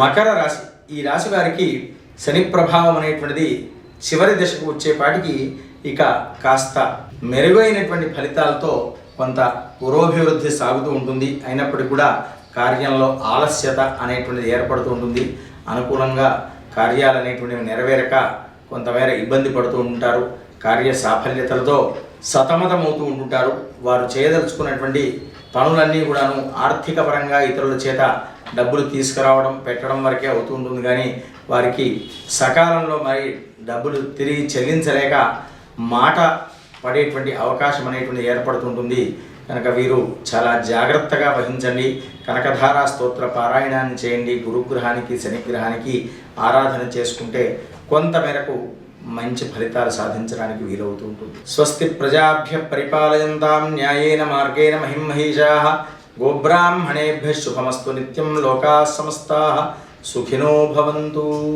మకర రాశి. ఈ రాశి వారికి శని ప్రభావం అనేటువంటిది చివరి దశకు వచ్చేపాటికి ఇక కాస్త మెరుగైనటువంటి ఫలితాలతో కొంత పురోభివృద్ధి సాగుతూ ఉంటుంది. అయినప్పటికీ కూడా కార్యంలో ఆలస్యత అనేటువంటిది ఏర్పడుతూ ఉంటుంది. అనుకూలంగా కార్యాలు అనేటువంటివి నెరవేరక కొంతమేర ఇబ్బంది పడుతూ ఉంటారు. కార్య సాఫల్యతలతో సతమతమవుతూ ఉంటుంటారు. వారు చేయదలుచుకున్నటువంటి పనులన్నీ కూడాను ఆర్థిక పరంగా ఇతరుల చేత డబ్బులు తీసుకురావడం పెట్టడం వరకే అవుతూ ఉంటుంది. కానీ వారికి సకాలంలో మరి డబ్బులు తిరిగి చెల్లించలేక మాట పడేటువంటి అవకాశం అనేటువంటి ఏర్పడుతుంటుంది. కనుక వీరు చాలా జాగ్రత్తగా వహించండి. కనకధారా స్తోత్ర పారాయణాన్ని చేయండి. గురుగ్రహానికి శనిగ్రహానికి ఆరాధన చేసుకుంటే కొంత మేరకు మంచి ఫలితాలు సాధించడానికి వీలవుతూ ఉంటుంది. స్వస్తి ప్రజాభ్య పరిపాలయంతాం న్యాయేన మార్గేణ మహిమహీషా. గోబ్రాహ్మణేభ్య శుభమస్తు నిత్యం లోకా సమస్తా. సుఖినో భవంతు.